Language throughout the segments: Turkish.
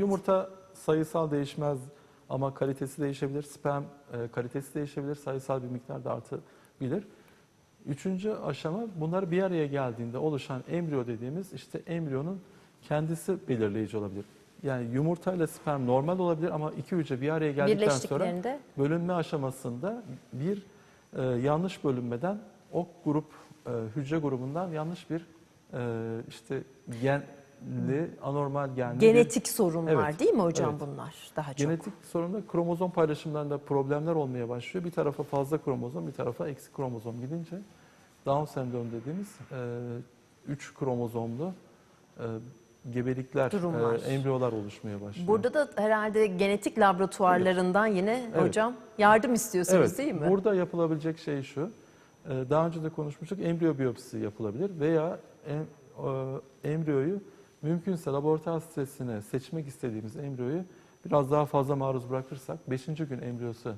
Yumurta sayısal değişmez ama kalitesi değişebilir. Sperm e, kalitesi değişebilir. Sayısal bir miktar da artabilir. Üçüncü aşama bunlar bir araya geldiğinde oluşan embriyo dediğimiz işte embriyonun kendisi belirleyici olabilir. Yani yumurta ile sperm normal olabilir ama iki hücre bir araya geldikten sonra bölünme aşamasında bir e, yanlış bölünmeden o grup e, hücre grubundan yanlış bir e, işte genli anormal genli genetik sorunlar Evet, değil mi hocam evet. bunlar daha çok? genetik sorunda kromozom paylaşımlarında problemler olmaya başlıyor. Bir tarafa fazla kromozom, bir tarafa eksik kromozom gidince Down sendrom dediğimiz 3 kromozomlu e, gebelikler, Durumlar. e, embriyolar oluşmaya başlıyor. Burada da herhalde genetik laboratuvarlarından yine Evet. hocam yardım istiyorsunuz Evet, değil mi? burada yapılabilecek şey şu. e, Daha önce de konuşmuştuk, embriyo biyopsisi yapılabilir veya em, e, embriyoyu mümkünse laboratuvar stresine seçmek istediğimiz embriyoyu biraz daha fazla maruz bırakırsak 5. gün embriyosu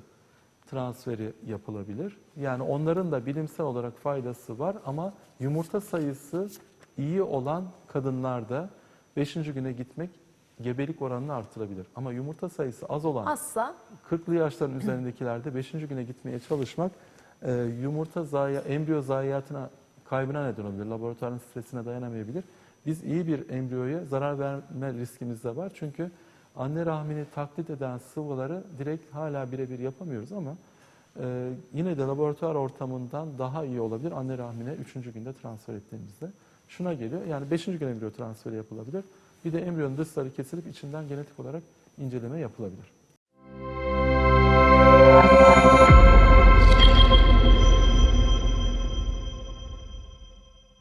transferi yapılabilir. Yani onların da bilimsel olarak faydası var ama yumurta sayısı iyi olan kadınlarda 5. güne gitmek gebelik oranını artırabilir. Ama yumurta sayısı az olan Azsa 40'lı yaşların üzerindekilerde 5. güne gitmeye çalışmak e, yumurta zayi, embriyo zayiatına kaybına neden olabilir. Laboratuvarın stresine dayanamayabilir. Biz iyi bir embriyoya zarar verme riskimiz de var. Çünkü anne rahmini taklit eden sıvıları direkt hala birebir yapamıyoruz ama e, yine de laboratuvar ortamından daha iyi olabilir anne rahmine 3. günde transfer ettiğimizde. Şuna geliyor yani 5. gün embriyo transferi yapılabilir. Bir de embriyonun dışları kesilip içinden genetik olarak inceleme yapılabilir.